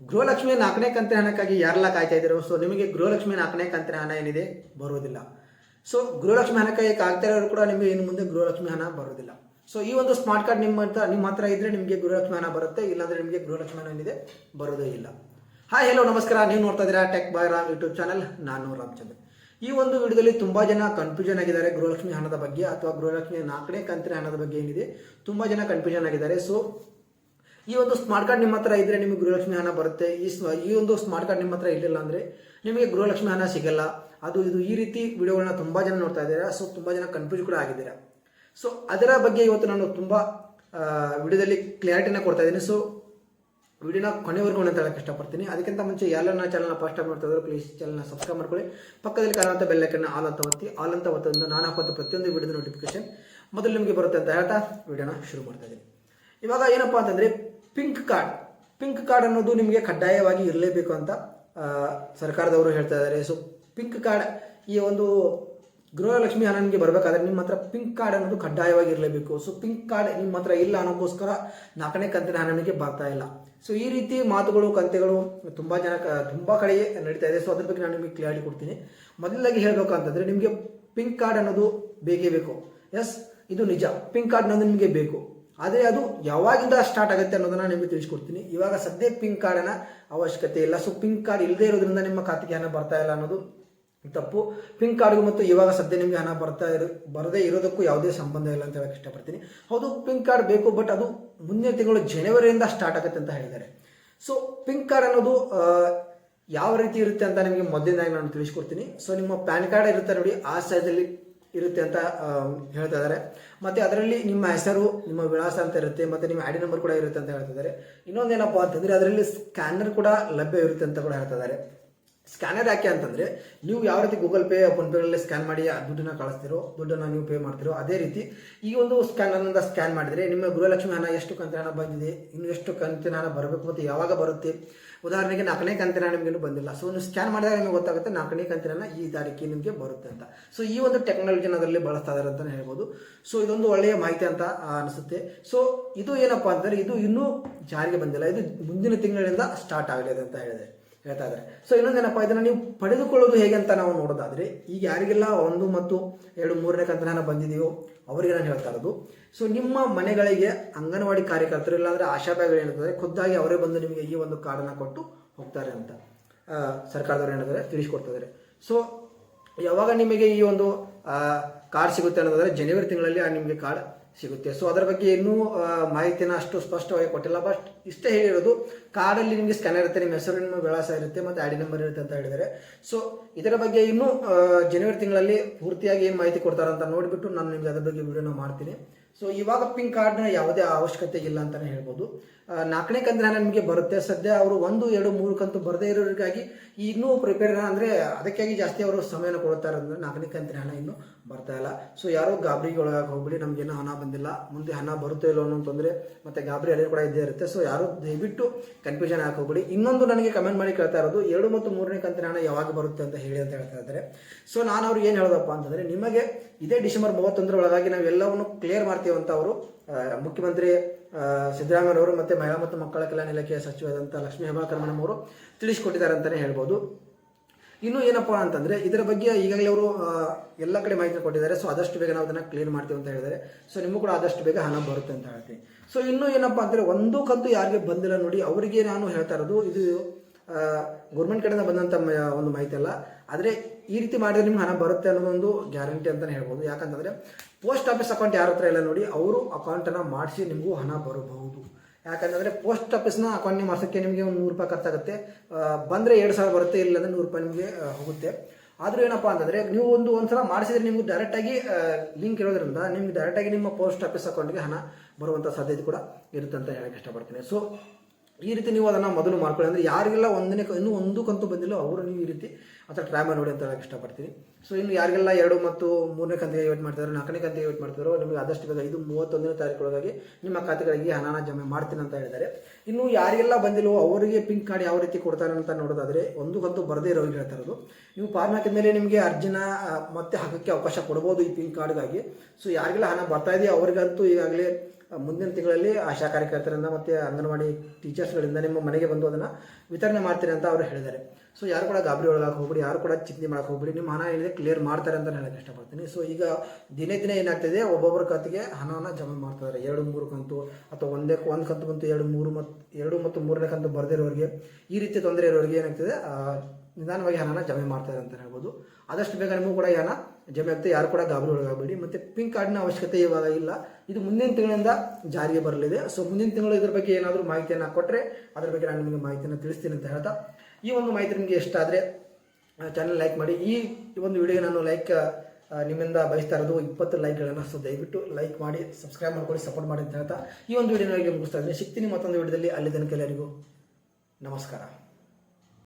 ಗೃಹಲಕ್ಷ್ಮಿ ನಾಲ್ಕನೇ ಕಂತಿನ ಹಣಕ್ಕಾಗಿ ಯಾರೆಲ್ಲ ಕಾಯ್ತಾ ಇದ್ದೀರೋ ಸೊ ನಿಮಗೆ ಗೃಹಲಕ್ಷ್ಮಿ ನಾಲ್ಕನೇ ಕಂತಿನ ಹಣ ಏನಿದೆ ಬರೋದಿಲ್ಲ ಸೊ ಗೃಹಲಕ್ಷ್ಮಿ ಹಣಕ್ಕಾಗಿ ಕಾಯ್ತಾ ಇರೋರು ಕೂಡ ನಿಮಗೆ ಇನ್ನು ಮುಂದೆ ಗೃಹಲಕ್ಷ್ಮಿ ಹಣ ಬರೋದಿಲ್ಲ ಸೊ ಈ ಒಂದು ಸ್ಮಾರ್ಟ್ ಕಾರ್ಡ್ ನಿಮ್ಮ ಹತ್ರ ನಿಮ್ಮ ಹತ್ರ ಇದ್ರೆ ನಿಮಗೆ ಗೃಹಲಕ್ಷ್ಮಿ ಹಣ ಬರುತ್ತೆ, ಇಲ್ಲಾಂದ್ರೆ ನಿಮಗೆ ಗೃಹಲಕ್ಷ್ಮಿ ಹಣ ಏನಿದೆ ಬರೋದೇ ಇಲ್ಲ. ಹಾಯ್ ಹಲೋ ನಮಸ್ಕಾರ. ನೀವು ನೋಡ್ತಾ ಇದ್ದೀರಾ tech boy Ram YouTube channel ನಾನು ರಾಮಚಂದ್ರ. ಈ ಒಂದು ವಿಡಿಯೋದಲ್ಲಿ ತುಂಬಾ ಜನ ಕನ್ಫ್ಯೂಷನ್ ಆಗಿದ್ದಾರೆ ಗೃಹಲಕ್ಷ್ಮಿ ಹಣದ ಬಗ್ಗೆ ಅಥವಾ ಗೃಹಲಕ್ಷ್ಮಿ ನಾಲ್ಕನೇ ಕಂತಿನ ಹಣದ ಬಗ್ಗೆ ಏನಿದೆ. ತುಂಬಾ ಜನ ಕನ್ಫ್ಯೂಷನ್ ಆಗಿದ್ದಾರೆ. ಸೊ ಈ ಒಂದು ಸ್ಮಾರ್ಟ್ ಕಾರ್ಡ್ ನಿಮ್ಮ ಹತ್ರ ಇದ್ರೆ ನಿಮಗೆ ಗೃಹಲಕ್ಷ್ಮಿ ಹಣ ಬರುತ್ತೆ. ಈ ಈ ಒಂದು ಸ್ಮಾರ್ಟ್ ಕಾರ್ಡ್ ನಿಮ್ಮ ಹತ್ರ ಇರಲಿಲ್ಲ ಅಂದ್ರೆ ನಿಮಗೆ ಗೃಹಲಕ್ಷ್ಮಿ ಹಣ ಸಿಗಲ್ಲ. ಅದು, ಇದು ಈ ರೀತಿ ವಿಡಿಯೋಗಳನ್ನ ತುಂಬಾ ಜನ ನೋಡ್ತಾ ಇದ್ದೀರಾ. ಸೊ ತುಂಬಾ ಜನ ಕನ್ಫ್ಯೂಸ್ ಕೂಡ ಆಗಿದ್ದೀರಾ. ಸೊ ಅದರ ಬಗ್ಗೆ ಇವತ್ತು ನಾನು ತುಂಬಾ ವಿಡಿಯೋದಲ್ಲಿ ಕ್ಲಾರಿಟಿನ ಕೊಡ್ತಾ ಇದ್ದೀನಿ. ಸೊ ವಿಡಿಯೋನ ಕೊನೆವರೆಗೂ ಅಂತ ಹೇಳಕ್ಕೆ ಇಷ್ಟಪಡ್ತೀನಿ. ಅದಕ್ಕಿಂತ ಮುಂಚೆ ಯಾರೆಲ್ಲ ನನ್ನ ಚಾನಲ್ನ ಫಸ್ಟ್ ಟೈಮ್ ನೋಡ್ತಾ ಇದ್ರು ಪ್ಲೀಸ್ ಚಾನಲ್ನ ಸಬ್ಸ್ಕ್ರೈಬ್ ಮಾಡ್ಕೊಳ್ಳಿ. ಪಕ್ಕದಲ್ಲಿ ಕಾಣುವಂಥ ಬೆಲ್ಲೈಕನ್ನ ಆಲ್ ಅಂತ ಒತ್ತಿ. ಆಲ್ ಅಂತ ಒತ್ತೋದ್ರಿಂದ ನಾನು ಹಾಕುವಂಥ ಪ್ರತಿಯೊಂದು ವಿಡಿಯೋದ ನೋಟಿಫಿಕೇಶನ್ ಮೊದಲು ನಿಮಗೆ ಬರುತ್ತೆ ಅಂತ ಹೇಳ್ತಾ ವಿಡಿಯೋನ ಶುರು ಮಾಡ್ತಾ ಇದ್ದೀನಿ. ಇವಾಗ ಏನಪ್ಪಾ ಅಂತಂದ್ರೆ ಪಿಂಕ್ ಕಾರ್ಡ್. ಪಿಂಕ್ ಕಾರ್ಡ್ ಅನ್ನೋದು ನಿಮಗೆ ಕಡ್ಡಾಯವಾಗಿ ಇರಲೇಬೇಕು ಅಂತ ಸರ್ಕಾರದವರು ಹೇಳ್ತಾ ಇದ್ದಾರೆ ಸೊ ಪಿಂಕ್ ಕಾರ್ಡ್ ಈ ಒಂದು ಗೃಹಲಕ್ಷ್ಮಿ ಹಣ ನಿಮಗೆ ಬರಬೇಕಾದ್ರೆ ನಿಮ್ಮ ಹತ್ರ ಪಿಂಕ್ ಕಾರ್ಡ್ ಅನ್ನೋದು ಕಡ್ಡಾಯವಾಗಿ ಇರಲೇಬೇಕು. ಸೊ ಪಿಂಕ್ ಕಾರ್ಡ್ ನಿಮ್ಮ ಹತ್ರ ಇಲ್ಲ ಅನ್ನೋಕ್ಕೋಸ್ಕರ ನಾಲ್ಕನೇ ಕಂತಿನ ಹಣ ನಿಮಗೆ ಬರ್ತಾ ಇಲ್ಲ. ಸೊ ಈ ರೀತಿ ಮಾತುಗಳು, ಕಂತೆಗಳು ತುಂಬ ಜನ, ತುಂಬ ತುಂಬಾ ಕಡೆ ನಡೀತಾ ಇದೆ. ಸೊ ಅದ್ರ ಬಗ್ಗೆ ನಾನು ನಿಮಗೆ ಕ್ಲಿಯರಿಟಿ ಕೊಡ್ತೀನಿ. ಮೊದಲಾಗಿ ಹೇಳಬೇಕು ಅಂತಂದರೆ ನಿಮಗೆ ಪಿಂಕ್ ಕಾರ್ಡ್ ಅನ್ನೋದು ಬೇಕೇ ಬೇಕು. ಎಸ್ ಇದು ನಿಜ. ಪಿಂಕ್ ಕಾರ್ಡ್ ಅನ್ನೋದು ನಿಮಗೆ ಬೇಕು. ಆದರೆ ಅದು ಯಾವಾಗಿಂದ ಸ್ಟಾರ್ಟ್ ಆಗುತ್ತೆ ಅನ್ನೋದನ್ನು ನಿಮಗೆ ತಿಳಿಸ್ಕೊಡ್ತೀನಿ. ಇವಾಗ ಸದ್ಯ ಪಿಂಕ್ ಕಾರ್ಡಿನ ಅವಶ್ಯಕತೆ ಇಲ್ಲ. ಸೊ ಪಿಂಕ್ ಕಾರ್ಡ್ ಇಲ್ಲದೆ ಇರೋದ್ರಿಂದ ನಿಮ್ಮ ಖಾತೆಗೆ ಹಣ ಬರ್ತಾ ಇಲ್ಲ ಅನ್ನೋದು ತಪ್ಪು. ಪಿಂಕ್ ಕಾರ್ಡ್ಗೂ ಮತ್ತು ಇವಾಗ ಸದ್ಯ ನಿಮಗೆ ಹಣ ಬರ್ತಾ ಇರೋ, ಬರದೇ ಇರೋದಕ್ಕೂ ಯಾವುದೇ ಸಂಬಂಧ ಇಲ್ಲ ಅಂತ ಹೇಳಕ್ಕೆ ಇಷ್ಟಪಡ್ತೀನಿ. ಹೌದು ಪಿಂಕ್ ಕಾರ್ಡ್ ಬೇಕು ಬಟ್ ಅದು ಮುಂದಿನ ತಿಂಗಳು ಜನವರಿಯಿಂದ ಸ್ಟಾರ್ಟ್ ಆಗುತ್ತೆ ಅಂತ ಹೇಳಿದ್ದಾರೆ. ಸೊ ಪಿಂಕ್ ಕಾರ್ಡ್ ಅನ್ನೋದು ಯಾವ ರೀತಿ ಇರುತ್ತೆ ಅಂತ ನಿಮಗೆ ಮೊದಲಿಂದಾಗಿ ನಾನು ತಿಳಿಸ್ಕೊಡ್ತೀನಿ. ಸೊ ನಿಮ್ಮ ಪ್ಯಾನ್ ಕಾರ್ಡ್ ಇರುತ್ತೆ ನೋಡಿ, ಆ ಸೈಜಲ್ಲಿ ಇರುತ್ತೆ ಅಂತ ಹೇಳ್ತಾ ಇದ್ದಾರೆ. ಮತ್ತೆ ಅದರಲ್ಲಿ ನಿಮ್ಮ ಹೆಸರು, ನಿಮ್ಮ ವಿಳಾಸ ಅಂತ ಇರುತ್ತೆ, ಮತ್ತೆ ನಿಮ್ಮ ಐ ಡಿ ನಂಬರ್ ಕೂಡ ಇರುತ್ತೆ ಅಂತ ಹೇಳ್ತಿದ್ದಾರೆ ಇನ್ನೊಂದೇನಪ್ಪ ಅಂತಂದ್ರೆ, ಅದರಲ್ಲಿ ಸ್ಕ್ಯಾನರ್ ಕೂಡ ಲಭ್ಯ ಇರುತ್ತೆ ಅಂತ ಕೂಡ ಹೇಳ್ತಾ ಇದ್ದಾರೆ. ಸ್ಕ್ಯಾನರ್ ಯಾಕೆ ಅಂತಂದ್ರೆ, ನೀವು ಯಾವ ರೀತಿ ಗೂಗಲ್ ಪೇ ಫೋನ್ ಪೇಗಳಲ್ಲಿ ಸ್ಕ್ಯಾನ್ ಮಾಡಿ ದುಡ್ಡನ್ನ ಕಳಿಸ್ತಿರೋ, ದುಡ್ಡನ್ನು ನೀವು ಪೇ ಮಾಡ್ತಿರೋ, ಅದೇ ರೀತಿ ಈ ಒಂದು ಸ್ಕ್ಯಾನರ್ನಿಂದ ಸ್ಕ್ಯಾನ್ ಮಾಡಿದ್ರೆ ನಿಮ್ಮ ಗೃಹಲಕ್ಷ್ಮಿ ಹಣ ಎಷ್ಟು ಕಂತಿನ ಹಣ ಬಂದಿದೆ, ಇನ್ನು ಎಷ್ಟು ಕಂತಿನ ಹಣ ಬರಬೇಕು ಮತ್ತು ಯಾವಾಗ ಬರುತ್ತೆ? ಉದಾಹರಣೆಗೆ ನಾಲ್ಕನೇ ಕಂತಿನ ನಿಮಗೇನು ನಿಮಗೆ ಬಂದಿಲ್ಲ. ಸೊ ನೀವು ಸ್ಕ್ಯಾನ್ ಮಾಡಿದಾಗ ನಿಮಗೆ ಗೊತ್ತಾಗುತ್ತೆ ನಾಲ್ಕನೇ ಕಂತಿನ ಈ ತಾರೀಕಿಗೆ ನಿಮಗೆ ಬರುತ್ತೆ ಅಂತ. ಸೊ ಈ ಒಂದು ಟೆಕ್ನಾಲಜಿನ ಅದರಲ್ಲಿ ಬಳಸ್ತಾ ಇದ್ದಾರೆ ಅಂತಲೇ ಹೇಳ್ಬೋದು. ಸೊ ಇದೊಂದು ಒಳ್ಳೆಯ ಮಾಹಿತಿ ಅಂತ ಅನಿಸುತ್ತೆ. ಸೊ ಇದು ಏನಪ್ಪಾ ಅಂತಂದ್ರೆ, ಇದು ಇನ್ನೂ ಜಾರಿಗೆ ಬಂದಿಲ್ಲ. ಇದು ಮುಂದಿನ ತಿಂಗಳಿಂದ ಸ್ಟಾರ್ಟ್ ಆಗಲಿದೆ ಅಂತ ಹೇಳಿದೆ. ಹೇಳ್ತಾ ಇದ್ದಾರೆ. ಸೊ ಇನ್ನೊಂದೇನಪ್ಪ ಇದನ್ನ ನೀವು ಪಡೆದುಕೊಳ್ಳೋದು ಹೇಗೆ ಅಂತ ನಾವು ನೋಡೋದಾದ್ರೆ, ಈಗ ಯಾರಿಗೆಲ್ಲ ಒಂದು ಮತ್ತು ಎರಡು ಮೂರನೇ ಕಂತನ ಬಂದಿದೆಯೋ, ಅವರಿಗೆ ನಾನು ಹೇಳ್ತಾ ಇರೋದು. ಸೊ ನಿಮ್ಮ ಮನೆಗಳಿಗೆ ಅಂಗನವಾಡಿ ಕಾರ್ಯಕರ್ತರು ಇಲ್ಲಾಂದ್ರೆ ಆಶಾಬ್ಯಾಗಳು ಹೇಳ್ತಾರೆ, ಖುದ್ದಾಗಿ ಅವರೇ ಬಂದು ನಿಮಗೆ ಈ ಒಂದು ಕಾರ್ಡನ್ನ ಕೊಟ್ಟು ಹೋಗ್ತಾರೆ ಅಂತ ಸರ್ಕಾರದವರು ಏನಿದ್ದಾರೆ ತಿಳಿಸ್ಕೊಡ್ತಿದ್ದಾರೆ ಸೊ ಯಾವಾಗ ನಿಮಗೆ ಈ ಒಂದು ಕಾರ್ಡ್ ಸಿಗುತ್ತೆ ಅನ್ನೋದಾದ್ರೆ ಜನವರಿ ತಿಂಗಳಲ್ಲಿ ನಿಮಗೆ ಕಾರ್ಡ್ ಸಿಗುತ್ತೆ. ಸೊ ಅದರ ಬಗ್ಗೆ ಇನ್ನೂ ಮಾಹಿತಿನ ಅಷ್ಟು ಸ್ಪಷ್ಟವಾಗಿ ಕೊಟ್ಟಿಲ್ಲ. ಬಟ್ ಇಷ್ಟೇ ಹೇಳಿರೋದು ಕಾರ್ಡಲ್ಲಿ ನಿಮಗೆ ಸ್ಕ್ಯಾನರ್ ಇರುತ್ತೆ, ನಿಮ್ಮ ಹೆಸರು, ನಿಮ್ಮ ವಿಳಾಸ ಇರುತ್ತೆ, ಮತ್ತು ಐ ಡಿ ನಂಬರ್ ಇರುತ್ತೆ ಅಂತ ಹೇಳಿದ್ದಾರೆ. ಸೊ ಇದರ ಬಗ್ಗೆ ಇನ್ನೂ ಜನವರಿ ತಿಂಗಳಲ್ಲಿ ಪೂರ್ತಿಯಾಗಿ ಏನು ಮಾಹಿತಿ ಕೊಡ್ತಾರೆ ಅಂತ ನೋಡಿಬಿಟ್ಟು ನಾನು ನಿಮಗೆ ಅದರ ಬಗ್ಗೆ ವಿಡಿಯೋನ ಮಾಡ್ತೀನಿ. ಸೊ ಇವಾಗ ಪಿಂಕ್ ಕಾರ್ಡ್ನ ಯಾವುದೇ ಅವಶ್ಯಕತೆ ಇಲ್ಲ ಅಂತಲೇ ಹೇಳ್ಬೋದು. ನಾಲ್ಕನೇ ಕಂತಿನ ನಿಮಗೆ ಬರುತ್ತೆ. ಸದ್ಯ ಅವರು ಒಂದು, ಎರಡು, ಮೂರು ಕಂತು ಬರದೇ ಇರೋರಿಗಾಗಿ ಇನ್ನೂ ಪ್ರಿಪೇರ್ ಅಂದರೆ ಅದಕ್ಕಾಗಿ ಜಾಸ್ತಿ ಅವರು ಸಮಯನ ಕೊಡ್ತಾರೆ ಅಂದರೆ ನಾಲ್ಕನೇ ಕಂತಿನ ಹಣ ಇನ್ನೂ ಬರ್ತಾ ಇಲ್ಲ. ಸೊ ಯಾರೋ ಗಾಬರಿಗೆ ಒಳಗಾಗಿ ಹೋಗ್ಬಿಡಿ. ನಮಗೇನೋ ಹಣ ಬಂದಿಲ್ಲ. ಮುಂದೆ ಹಣ ಬರುತ್ತೋ ಇಲ್ಲೋ ಅನ್ನೋ ತೊಂದರೆ ಮತ್ತು ಗಾಬರಿ ಅಲ್ಲಿ ಕೂಡ ಇದ್ದೇ ಇರುತ್ತೆ. ಸೊ ಯಾರು ದಯವಿಟ್ಟು ಕನ್ಫ್ಯೂಷನ್ ಹಾಕಿ ಹೋಗ್ಬಿಡಿ. ಇನ್ನೊಂದು ನನಗೆ ಕಮೆಂಟ್ ಮಾಡಿ ಕೇಳ್ತಾ ಇರೋದು, ಎರಡು ಮತ್ತು ಮೂರನೇ ಕಂತಿನ ಹಣ ಯಾವಾಗ ಬರುತ್ತೆ ಅಂತ ಹೇಳಿ ಅಂತ ಹೇಳ್ತಾ ಇದ್ದಾರೆ. ಸೊ ನಾನು ಅವ್ರಿಗೆ ಏನು ಹೇಳೋದಪ್ಪ ಅಂತಂದರೆ, ನಿಮಗೆ ಇದೇ ಡಿಸೆಂಬರ್ ಮೂವತ್ತೊಂದರ ಒಳಗಾಗಿ ನಾವು ಎಲ್ಲವನ್ನು ಕ್ಲಿಯರ್ ಮಾಡ್ತೀವಂತ ಅವರು ಮುಖ್ಯಮಂತ್ರಿ ಸಿದ್ದರಾಮಯ್ಯನವರು ಮತ್ತೆ ಮಹಿಳಾ ಮತ್ತು ಮಕ್ಕಳ ಕಲ್ಯಾಣ ಇಲಾಖೆಯ ಸಚಿವರಾದಂಥ ಲಕ್ಷ್ಮೀ ಹೆಬ್ಬಾಳ್ಕರ್ ಮೇಡಮ್ ಅವರು ತಿಳಿಸ್ಕೊಟ್ಟಿದ್ದಾರೆ ಅಂತಾನೆ ಹೇಳ್ಬೋದು. ಇನ್ನು ಏನಪ್ಪಾ ಅಂತಂದ್ರೆ ಇದರ ಬಗ್ಗೆ ಈಗಾಗಲೇ ಅವರು ಎಲ್ಲ ಕಡೆ ಮಾಹಿತಿ ಕೊಟ್ಟಿದ್ದಾರೆ. ಸೊ ಆದಷ್ಟು ಬೇಗ ನಾವು ಅದನ್ನ ಕ್ಲಿಯರ್ ಮಾಡ್ತೀವಿ ಅಂತ ಹೇಳಿದ್ದಾರೆ. ಸೊ ನಿಮಗೂ ಕೂಡ ಆದಷ್ಟು ಬೇಗ ಹಣ ಬರುತ್ತೆ ಅಂತ ಹೇಳ್ತೀನಿ. ಸೊ ಇನ್ನು ಏನಪ್ಪಾ ಅಂದರೆ ಒಂದು ಕಂತು ಯಾರಿಗೆ ಬಂದಿಲ್ಲ ನೋಡಿ, ಅವರಿಗೆ ನಾನು ಹೇಳ್ತಾ ಇರೋದು ಇದು ಗೌರ್ಮೆಂಟ್ ಕಡೆಯಿಂದ ಬಂದಂತ ಮ- ಒಂದು ಮಾಹಿತಿ ಅಲ್ಲ. ಆದ್ರೆ ಈ ರೀತಿ ಮಾಡಿದ್ರೆ ನಿಮ್ಗೆ ಹಣ ಬರುತ್ತೆ ಅನ್ನೋದೊಂದು ಗ್ಯಾರಂಟಿ ಅಂತಲೇ ಹೇಳ್ಬೋದು. ಯಾಕಂತಂದರೆ ಪೋಸ್ಟ್ ಆಫೀಸ್ ಅಕೌಂಟ್ ಯಾರ ಹತ್ರ ಇಲ್ಲ ನೋಡಿ, ಅವರು ಅಕೌಂಟನ್ನು ಮಾಡಿಸಿ ನಿಮಗೂ ಹಣ ಬರಬಹುದು. ಯಾಕಂತಂದರೆ ಪೋಸ್ಟ್ ಆಫೀಸ್ನ ಅಕೌಂಟ್ ಮಾಡಿಸೋಕ್ಕೆ ನಿಮಗೆ ಒಂದು ನೂರು ರೂಪಾಯಿ ಖರ್ಚಾಗುತ್ತೆ. ಬಂದರೆ ಎರಡು ಸಾವಿರ ಬರುತ್ತೆ, ಇಲ್ಲಾಂದರೆ ನೂರು ರೂಪಾಯಿ ನಿಮಗೆ ಹೋಗುತ್ತೆ. ಆದರೂ ಏನಪ್ಪ ಅಂತಂದರೆ ನೀವು ಒಂದು ಒಂದ್ಸಲ ಮಾಡಿಸಿದ್ರೆ ನಿಮ್ಗೆ ಡೈರೆಕ್ಟ್ ಆಗಿ ಲಿಂಕ್ ಇರೋದ್ರಿಂದ ನಿಮ್ಗೆ ಡೈರೆಕ್ಟಾಗಿ ನಿಮ್ಮ ಪೋಸ್ಟ್ ಆಫೀಸ್ ಅಕೌಂಟ್ಗೆ ಹಣ ಬರುವಂಥ ಸಾಧ್ಯತೆ ಕೂಡ ಇರುತ್ತೆ ಅಂತ ಹೇಳೋಕ್ಕೆ ಇಷ್ಟಪಡ್ತೀನಿ. ಸೊ ಈ ರೀತಿ ನೀವು ಅದನ್ನು ಮೊದಲು ಮಾಡ್ಕೊಳ್ಳಿ. ಅಂದರೆ ಯಾರಿಗೆಲ್ಲ ಒಂದನೇ ಇನ್ನೂ ಒಂದು ಕಂತು ಬಂದಿಲ್ಲ ಅವರು ನೀವು ಈ ರೀತಿ ಅಥವಾ ಟ್ರೈ ಮಾಡಿ ನೋಡಿ ಅಂತ ಹೇಳಕ್ಕೆ ಇಷ್ಟಪಡ್ತೀನಿ. ಸೊ ಇನ್ನು ಯಾರಿಗೆಲ್ಲ ಎರಡು ಮತ್ತು ಮೂರನೇ ಕಂತಿಗೆ ವೇಟ್ ಮಾಡ್ತಾರೋ ನಾಲ್ಕನೇ ಕಂತಿಗೆ ವೇಟ್ ಮಾಡ್ತಾರೋ ನಿಮಗೆ ಆದಷ್ಟು ಬೇಗ ಇದು ಮೂವತ್ತೊಂದನೇ ತಾರೀಕೊಳಗಾಗಿ ನಿಮ್ಮ ಖಾತೆಗಳಿಗೆ ಹಣನ ಜಮೆ ಮಾಡ್ತೀನಿ ಅಂತ ಹೇಳಿದ್ದಾರೆ. ಇನ್ನು ಯಾರಿಗೆಲ್ಲ ಬಂದಿಲ್ವೋ ಅವರಿಗೆ ಪಿಂಕ್ ಕಾರ್ಡ್ ಯಾವ ರೀತಿ ಕೊಡ್ತಾರೆ ಅಂತ ನೋಡೋದಾದರೆ ಒಂದು ಕಂತು ಬರದೇ ಇರೋರಿಗೆ ಹೇಳ್ತಾ ಇರೋದು. ನೀವು ಫಾರ್ಮ್ ಹಾಕಿದ ಮೇಲೆ ನಿಮಗೆ ಅರ್ಜಿನ ಮತ್ತೆ ಹಾಕೋಕ್ಕೆ ಅವಕಾಶ ಕೊಡ್ಬೋದು ಈ ಪಿಂಕ್ ಕಾರ್ಡ್ಗಾಗಿ ಸೊ ಯಾರಿಗೆಲ್ಲ ಹಣ ಬರ್ತಾ ಇದೆಯೋ ಅವರಿಗಂತೂ ಈಗಾಗಲೇ ಮುಂದಿನ ತಿಂಗಳಲ್ಲಿ ಆಶಾ ಕಾರ್ಯಕರ್ತರಿಂದ ಮತ್ತು ಅಂಗನವಾಡಿ ಟೀಚರ್ಸ್ಗಳಿಂದ ನಿಮ್ಮ ಮನೆಗೆ ಬಂದು ಅದನ್ನು ವಿತರಣೆ ಮಾಡ್ತೀನಿ ಅಂತ ಅವರು ಹೇಳಿದ್ದಾರೆ. ಸೊ ಯಾರು ಕೂಡ ಗಾಬರಿ ಒಳಗಾಕ ಹೋಗ್ಬಿಡಿ, ಯಾರು ಕೂಡ ಚಿಂತೆ ಮಾಡಕ್ಕೆ ಹೋಗ್ಬಿಡಿ ನಿಮ್ಮ ಹಣ ಏನಿದೆ ಕ್ಲಿಯರ್ ಮಾಡ್ತಾರೆ ಅಂತ ಹೇಳಕ್ಕೆ ಇಷ್ಟಪಡ್ತೀನಿ. ಸೊ ಈಗ ದಿನೇ ದಿನೇ ಏನಾಗ್ತಿದೆ, ಒಬ್ಬೊಬ್ಬರ ಕತ್ತಿಗೆ ಹಣನ ಜಮಾ ಮಾಡ್ತಿದ್ದಾರೆ ಎರಡು ಮೂರು ಕಂತು ಅಥವಾ ಒಂದೇ ಒಂದು ಕಂತು ಬಂತು, ಎರಡು ಮೂರು ಮತ್ತು ಎರಡು ಮತ್ತು ಮೂರನೇ ಕಂತು ಬರೆದಿರೋರಿಗೆ ಈ ರೀತಿ ತೊಂದರೆ ಇರೋರಿಗೆ ಏನಾಗ್ತಿದೆ ನಿಧಾನವಾಗಿ ಹಣನ ಜಮೆ ಮಾಡ್ತಾರೆ ಅಂತ ಹೇಳ್ಬೋದು. ಆದಷ್ಟು ಬೇಗ ನಿಮಗೂ ಕೂಡ ಈ ಹಣ ಜಮೆ ಆಗ್ತಾ ಯಾರು ಕೂಡ ಗಾಬರಿ ಒಳಗಾಗಬೇಡಿ. ಮತ್ತು ಪಿಂಕ್ ಕಾರ್ಡ್ನ ಅವಶ್ಯಕತೆ ಇವಾಗ ಇಲ್ಲ. ಇದು ಮುಂದಿನ ತಿಂಗಳಿಂದ ಜಾರಿಗೆ ಬರಲಿದೆ. ಸೊ ಮುಂದಿನ ತಿಂಗಳು ಇದ್ರ ಬಗ್ಗೆ ಏನಾದರೂ ಮಾಹಿತಿಯನ್ನು ಕೊಟ್ಟರೆ ಅದ್ರ ಬಗ್ಗೆ ನಾನು ನಿಮಗೆ ಮಾಹಿತಿಯನ್ನು ತಿಳಿಸ್ತೀನಿ ಅಂತ ಹೇಳ್ತಾ. ಈ ಒಂದು ಮಾಹಿತಿ ನಿಮಗೆ ಇಷ್ಟ ಆದರೆ ಚಾನಲ್ ಲೈಕ್ ಮಾಡಿ. ಈ ಒಂದು ವಿಡಿಯೋ ನಾನು ಲೈಕ್ ನಿಮ್ಮಿಂದ ಬಯಸ್ತಾ ಇರೋದು ಇಪ್ಪತ್ತು ಲೈಕ್ಗಳನ್ನು ಸೊ ದಯವಿಟ್ಟು ಲೈಕ್ ಮಾಡಿ ಸಬ್ಸ್ಕ್ರೈಬ್ ಮಾಡ್ಕೊಳ್ಳಿ ಸಪೋರ್ಟ್ ಮಾಡಿ ಅಂತ ಹೇಳ್ತಾ. ಈ ಒಂದು ವಿಡಿಯೋನಾಗಿ ಮುಗಿಸ್ತಾ ಇದ್ದೀನಿ ಸಿಗ್ತೀನಿ ಮತ್ತೊಂದು ವಿಡಿಯೋದಲ್ಲಿ ಅಲ್ಲಿ ತನಕ ಎಲ್ಲರಿಗೂ ನಮಸ್ಕಾರ.